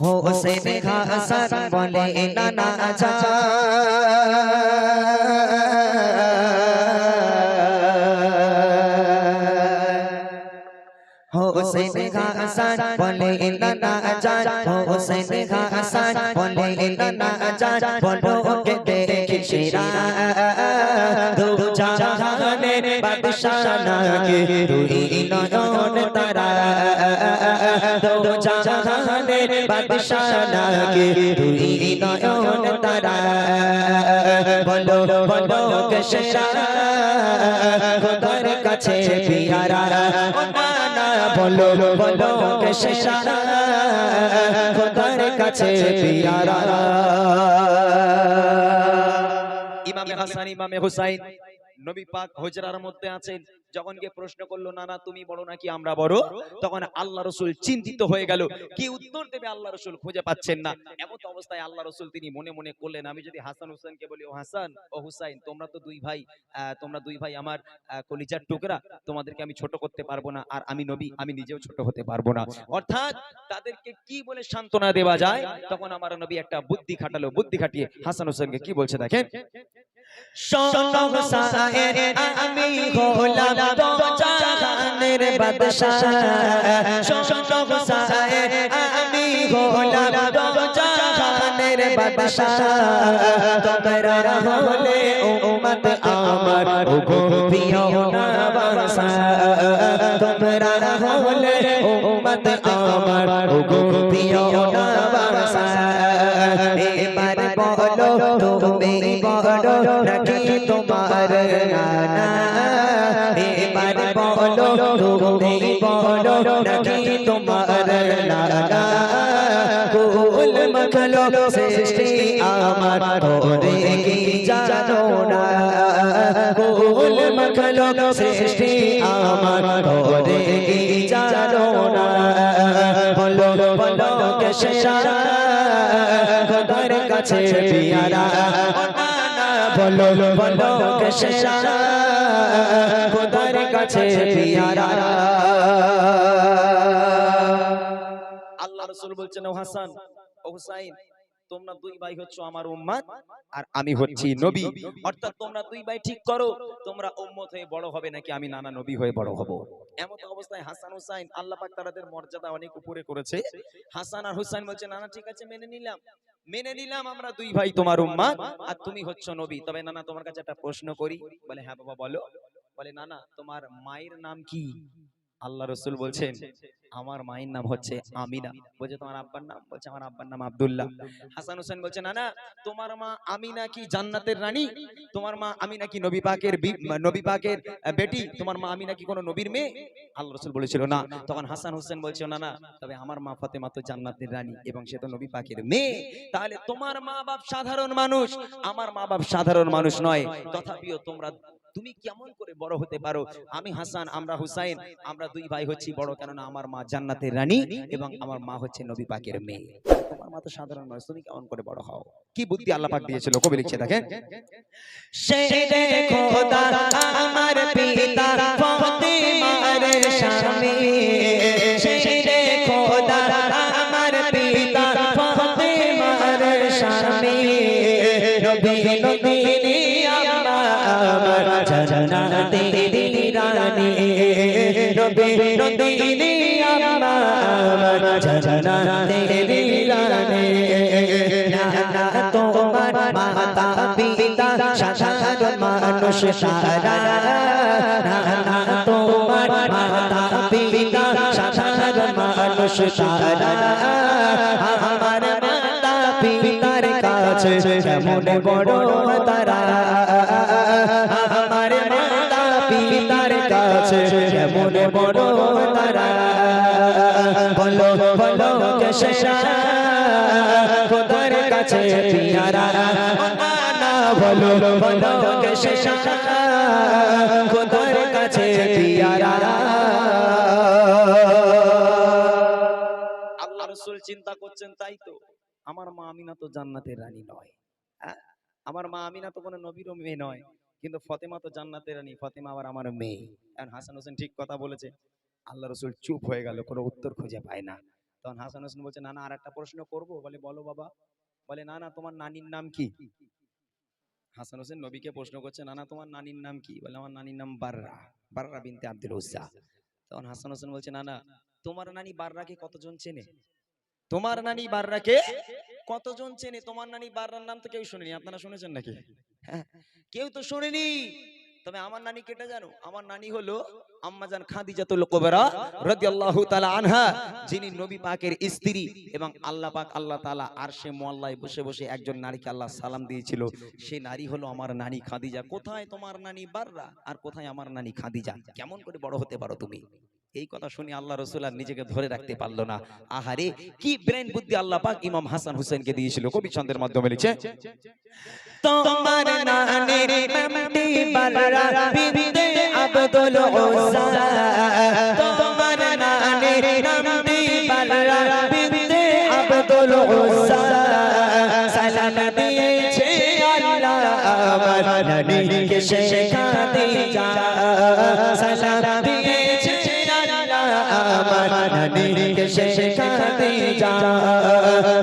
হোসেন হাসান বলে নানা হোসেন হাসান বলে নানা জান হোসেন হাসান বলে নানা জান বলো কে দেখি শিরা দু জাহানের বাদশাহ নাকি তুই জাহানের বাদশাহ নয়ন তারা। বলো বলো কে খোদার কাছে পিয়ারা। বলো বলো কে খোদার কাছে পিয়ারা। ইমামে হাসান, ইমামে হুসাইন নবী পাক হুজরার মধ্যে আছেন যখন গিয়ে প্রশ্ন করল নানা তুমি বড় নাকি আমরা বড়? তখন আল্লাহ রসুল চিন্তিত হয়ে গেল। কি উত্তর দেবে আল্লাহ রসুল? খুঁজে পাচ্ছেন না। এমন অবস্থায় আল্লাহ রসুল তিনি মনে মনে করলেন আমি যদি হাসান হুসেনকে বলি ও হাসান ও হুসাইন তোমরা তো দুই ভাই আহ, তোমরা দুই ভাই আমার কলিজার টুকরা তোমাদেরকে আমি ছোট করতে পারব না আর আমি নবী আমি নিজেও ছোট হতে পারব না। অর্থাৎ তাদেরকে কি বলে সান্ত্বনা দেওয়া যায়? তখন আমার নবী একটা বুদ্ধি খাটালো বুদ্ধি খাটিয়ে হাসান হোসেনকে কি বলছে দেখেন? শোনো হুসাইন আমি হলাম তো জাহানের শোনো হুসাইন আমি হলাম তো জাহানের তোমরা হলে উম্মত আমার ও গো প্রিয় নবাসা তোমরা হলে উম্মত আমার ও গো প্রিয় নানা। এবার বলো, তুমি বলো, নাকি তোমার নানা। কুল মখলো সৃষ্টি আমার ওরে কি জানো না। কুল মখলো সৃষ্টি আমার ওরে কি জানো না। বলো বলো কে শেষা খোদার কাছে পিয়ারা। বলো বলো খোদার কাছে পিয়ারা আল্লাহ রসুল বলছেন ও হাসান ও হুসাইন তোমরা দুই ভাই হচ্ছ আমার উম্মাদ আর আমি হচ্ছি নবী অর্থাৎ তোমরা দুই ভাই ঠিক করো তোমরা উম্মত হয়ে বড় হবে নাকি আমি নানা নবী হয়ে বড় হব এমন অবস্থায় হাসান হুসাইন আল্লাহ পাক তাদের মর্যাদা অনেক উপরে করেছে হাসান আর হুসাইন বলছে নানা ঠিক আছে মেনে নিলাম মেনে নিলাম আমরা দুই ভাই তোমার উম্মাদ। আর তুমি হচ্ছ নবী। তবে নানা তোমার কাছে একটা প্রশ্ন করি। বলে হ্যাঁ বাবা বলো। বলে নানা তোমার মায়ের নাম কি? আল্লাহ রসুল বলছেন আমার মায়ের নাম হচ্ছে আমিনা। বলছে তোমার আব্বার নাম? বলছে আমার আব্বার নাম আব্দুল্লাহ। হাসান হোসেন বলছে না না তোমার মা আমিনা কি জান্নাতের রানী? তোমার মা আমিনা কি নবী পাকের নবী পাকের বেটি? তোমার মা আমিনা কি কোনো নবীর মেয়ে? আল্লাহ রসুল বলেছিল না। তখন হাসান হোসেন বলছে না না তবে আমার মা ফাতেমা তো জান্নাতের রানী এবং সে তো নবী পাকের মেয়ে। তাহলে তোমার মা বাপ সাধারণ মানুষ। আমার মা বাপ সাধারণ মানুষ নয়। তথাপিও তোমরা তুমি কেমন করে বড় হতে পারো? আমি হাসান, আমরা হুসাইন, আমরা দুই ভাই হচ্ছি বড়, কেননা আমার মা জান্নাতের রানী এবং আমার মা হচ্ছে নবী পাকের মেয়ে। তোমার মা তো সাধারণ মানুষ তুমি কেমন করে বড় হও? কি বুদ্ধি আল্লাহ পাক দিয়েছিল, কবি লিখছে, দেখেন। আমার পিতা জান্নাতে রানী নবী নবী আমার জান্নাতে রানী না তোমার মাতা পিতা সাধারণ মানুষ সারা না তোমার মাতা পিতা সাধারণ মানুষ সারা আমার মাতা পিতার কাছে কেমন বড় তারা কেমন বড় তারা। বলো কাছে পিয়ারা। বলো কাছে পিয়ারা। চিন্তা করছেন, তাই তো। আমার মা আমিনা তো জান্নাতের রানী নয়। হ্যাঁ? আমার মা আমিনা তো কোনো নবীরও মেয়ে নয়। কিন্তু ফতেমা তো জান্নাতের রানী ফতেমা আবার আমার মেয়ে। এখন হাসান হোসেন ঠিক কথা বলেছে আল্লাহ রসুল চুপ হয়ে গেল কোনো উত্তর খুঁজে পায় না। তখন হাসান হোসেন বলছে না না আর একটা প্রশ্ন করব? বলে বলো বাবা। বলে না না তোমার নানির নাম কি? হাসান হোসেন নবীকে প্রশ্ন করছে না না তোমার নানির নাম কি? বলে আমার নানির নাম বাররা বাররা বিনতে আব্দুল উজ্জা তখন হাসান হোসেন বলছে না না তোমার নানি বাররাকে কতজন চেনে? তোমার নানি বাররাকে কতজন চেনে? তোমার নানি বাররার নাম তো কেউ শুনেনি আপনারা শুনেছেন নাকি? হ্যাঁ, কেউ তো শুনেনি। তবে আমার নানি কেটে জানো? আমার নানি হলো আম্মাজান আনহা। যিনি নবী পাকের স্ত্রী এবং আল্লাহ পাক আল্লাহ তাআলা আরশে মোয়াল্লায় বসে বসে একজন নারীকে আল্লাহ সালাম দিয়েছিল। সেই নারী হলো আমার নানি খাদিজা। কোথায় তোমার নানি বাররা? আর কোথায় আমার নানি খাদিজা? কেমন করে বড় হতে পারো তুমি? এই কথা শুনে আল্লাহ রসুল আর নিজেকে ধরে রাখতে পারল না। আহারে, কি ব্রেন বুদ্ধি আল্লাহ পাক ইমাম হাসান হুসেনকে দিয়েছিল? কবি ছন্দের মাধ্যমে লিখছে, তোমার নানির নামটি বালরা বিনতে আব্দুল উজ্জা তোমার নানির নামটি বালরা বিনতে আব্দুল উজ্জা সালাম দিয়েছে আল্লাহ আমার নানিকে শেখাতে যা যা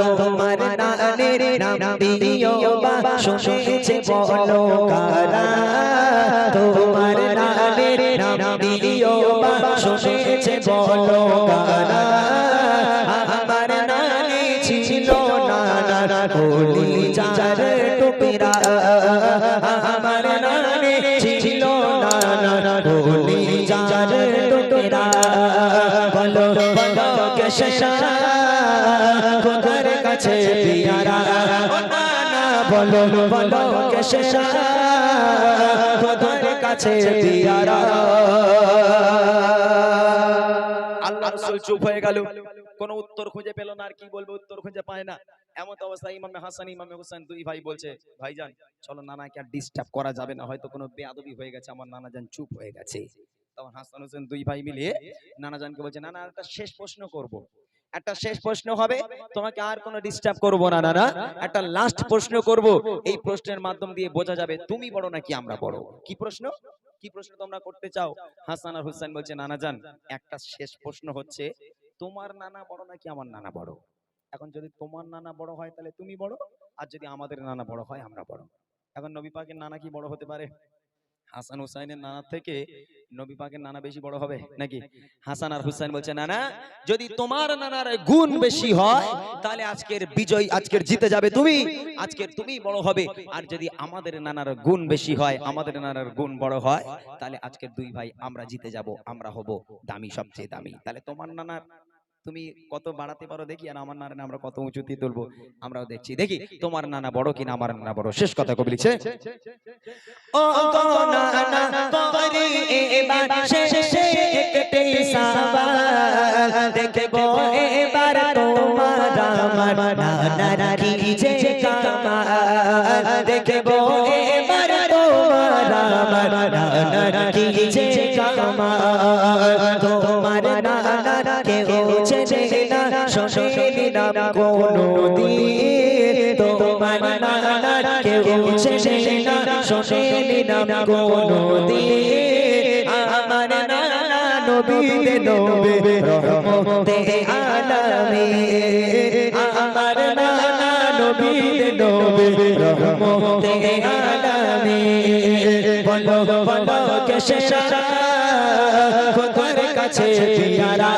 তোমার নানির নাম দিও বা শুনেছে বলো কারা তোমার নানির নাম দিও বা শুনেছে বলো কারা আমার নানি ছিল নানা বলি চার টুপিরা আমার নানি ছিল নানা বলি চার টুপিরা বলো বলো কে খোদার নানা, বলো বলো কে শেষা কাছে আল্লাহ চুপ হয়ে গেল। উত্তর খুঁজে পেল না আর কি বলবে, উত্তর খুঁজে পায় না। এমন অবস্থায় ইমামে হাসান, ইমামে হোসেন দুই ভাই বলছে চলো নানাকে আর ডিস্টার্ব করা যাবে না, হয়তো কোনো বেয়াদবি হয়ে গেছে, আমার নানাজান চুপ হয়ে গেছে। তখন হাসান হোসেন দুই ভাই মিলে নানাজানকে বলছে, নানা, একটা শেষ প্রশ্ন করব। একটা শেষ প্রশ্ন হবে। তোমাকে আর কোনো ডিস্টার্ব করব না নানা। একটা লাস্ট প্রশ্ন করব। এই প্রশ্নের মাধ্যম দিয়ে বোঝা যাবে তুমি বড় নাকি আমরা বড়? কি প্রশ্ন? কি প্রশ্ন তোমরা করতে চাও? হাসান আর হুসাইন বলছে নানা জান একটা শেষ প্রশ্ন হচ্ছে তোমার নানা বড় নাকি আমার নানা বড়? এখন যদি তোমার নানা বড় হয় তাহলে তুমি বড়। আর যদি আমাদের নানা বড় হয় আমরা বড়। এখন নবী পাকের নানা কি বড় হতে পারে? হাসান হুসাইনের নানা থেকে নবী পাকের নানা বেশি বড় হবে নাকি? হাসান আর হুসাইন বলছে নানা যদি তোমার নানার গুণ বেশি হয় তাহলে আজকের বিজয় আজকের জিতে যাবে তুমি। আজকের তুমি। বড় হবে। আর যদি আমাদের নানার গুণ বেশি হয় আমাদের নানার গুণ বড় হয় তাহলে আজকের দুই ভাই আমরা জিতে যাব আমরা হব দামি সবচেয়ে দামি। তাহলে তোমার নানার তুমি কত বাড়াতে পারো দেখি আর আমার নানা আমরা কত উঁচুতে তুলবো। আমরাও দেখছি। দেখি তোমার নানা বড় কিনা আমার নানা বড়। শেষ কথা কবি লিখছে। ও নানা এবার শেষে দেখব। এবার তোমার আমার নানার কি যে কামাল? দেখব। এবার তোমার আমার নানার কি যে কোনো দিন তোমার নানার কেউ চেনে না, শোনেনি নাম কোনো দিন আমার নানা নবীতে নবে রহমতে আলামে। আমার নানা নবীতে নবে রহমতে আলামে। বলো বলো, কে শেষা খোদার কাছে নানা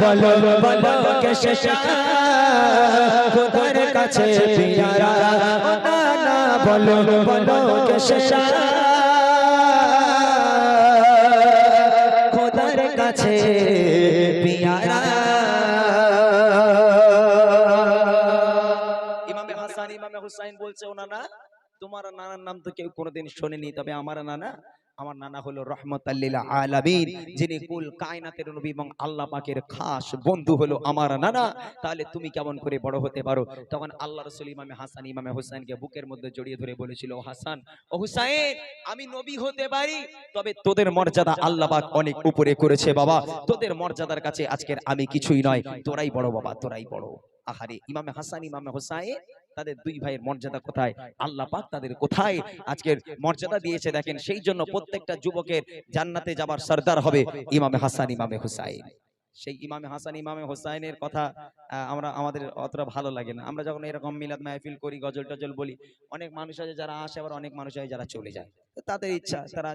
বলো বলো খোদার কাছে নানা বলো বলো খোদার কাছে হুসাইন বলছে তোমার নানার নাম তো কেউ কোনোদিন শোনেনি, তবে আমার নানা আমার নানা হলো রহমতাল্লিল আলামিন, যিনি কুল কায়নাতের নবী এবং আল্লাহ পাকের খাস বন্ধু হলো আমার নানা। তাহলে তুমি কেমন করে বড় হতে পারো? তখন আল্লাহ রসুল ইমামে হাসান, ইমামে হুসাইনকে বুকের মধ্যে জড়িয়ে ধরে বলেছিল, "ও হাসান, ও হুসাইন, আমি নবী হতে পারি? তবে তোদের মর্যাদা আল্লাহ পাক অনেক উপরে করেছে বাবা। তোদের মর্যাদার কাছে আজকের আমি কিছুই নয়। তোরাই বড় বাবা, তোরাই বড়। আহারে, ইমামে হাসান, ইমামে হোসাইন তাদের দুই ভাইয়ের মর্যাদা কোথায়? আল্লাহ পাক তাদের কোথায় আজকের মর্যাদা দিয়েছে দেখেন? সেই জন্য প্রত্যেকটা যুবকের জান্নাতে যাবার সর্দার হবে ইমামে হাসান ইমামে হুসাইন। সেই ইমামে হাসান ইমামে হোসাইনের কথা আহ, আমরা আমাদের অতটা ভালো লাগে না। আমরা যখন এরকম মিলাদ মাহফিল করি গজল টজল বলি অনেক মানুষ আছে যারা আসে আবার অনেক মানুষ আছে যারা চলে যায়। তাদের ইচ্ছা তারা